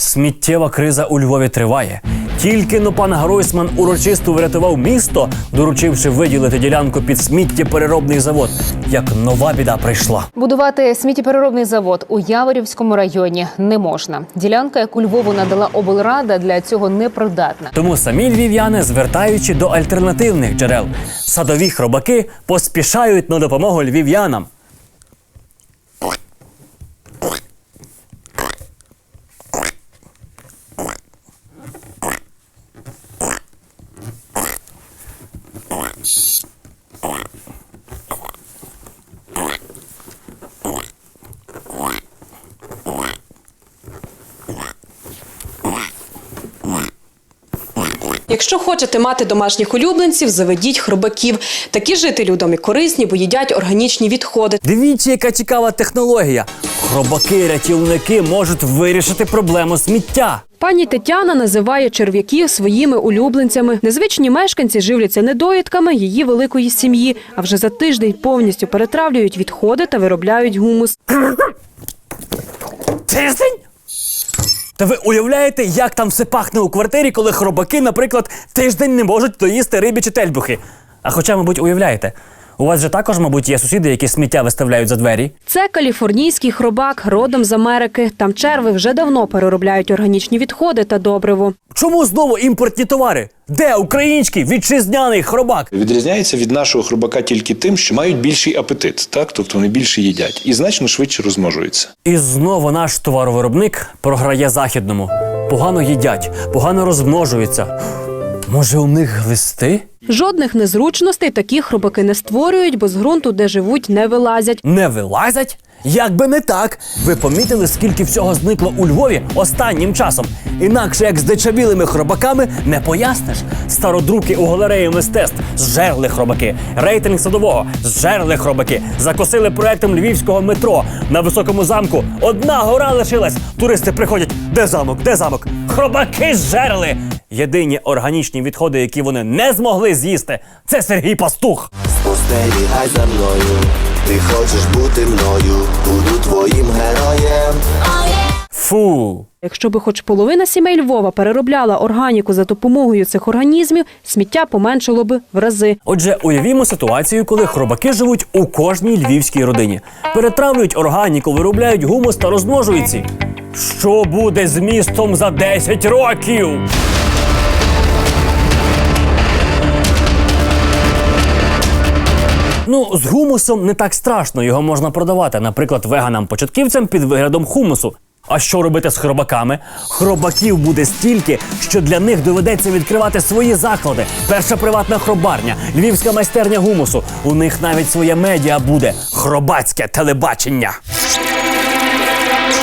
Сміттєва криза у Львові триває. Тільки но пан Гройсман урочисто врятував місто, доручивши виділити ділянку під сміттєпереробний завод. Як нова біда прийшла. Будувати сміттєпереробний завод у Яворівському районі не можна. Ділянка, яку Львову надала облрада, для цього непридатна. Тому самі львів'яни, звертаючи до альтернативних джерел, садові хробаки поспішають на допомогу львів'янам. Якщо хочете мати домашніх улюбленців, заведіть хробаків. Такі жителі у домі корисні, бо їдять органічні відходи. Дивіться, яка цікава технологія. Хробаки-рятівники можуть вирішити проблему сміття. Пані Тетяна називає черв'яків своїми улюбленцями. Незвичні мешканці живляться недоїдками її великої сім'ї, а вже за тиждень повністю перетравлюють відходи та виробляють гумус. Тиждень? Та ви уявляєте, як там все пахне у квартирі, коли хробаки, наприклад, тиждень не можуть доїсти рибі чи тельбухи? А хоча, мабуть, уявляєте, у вас же також, мабуть, є сусіди, які сміття виставляють за двері. Це каліфорнійський хробак, родом з Америки. Там черви вже давно переробляють органічні відходи та добриво. Чому знову імпортні товари? Де український вітчизняний хробак? Відрізняються від нашого хробака тільки тим, що мають більший апетит, так тобто вони більше їдять і значно швидше розмножуються. І знову наш товаровиробник програє західному. Погано їдять, погано розмножуються. Може, у них глисти? Жодних незручностей такі хробаки не створюють, бо з ґрунту, де живуть, не вилазять. Не вилазять? Як би не так. Ви помітили, скільки всього зникло у Львові останнім часом. Інакше як з дичавілими хробаками не поясниш. Стародруки у галереї мистецтв зжерли хробаки. Рейтинг садового зжерли хробаки. Закосили проектом львівського метро на високому замку. Одна гора лишилась. Туристи приходять. Де замок? Де замок? Хробаки зжерли. Єдині органічні відходи, які вони не змогли з'їсти, це Сергій Пастух. Спостерігай за мною, ти хочеш бути мною, буду твоїм героєм. Фу. Якщо би хоч половина сімей Львова переробляла органіку за допомогою цих організмів, сміття поменшало би в рази. Отже, уявімо ситуацію, коли хробаки живуть у кожній львівській родині, перетравлюють органіку, виробляють гумус та розмножуються. Що буде з містом за 10 років? Ну, з гумусом не так страшно, його можна продавати, наприклад, веганам-початківцям під виглядом хумусу. А що робити з хробаками? Хробаків буде стільки, що для них доведеться відкривати свої заклади. Перша приватна хробарня, львівська майстерня гумусу. У них навіть своє медіа буде хробацьке телебачення.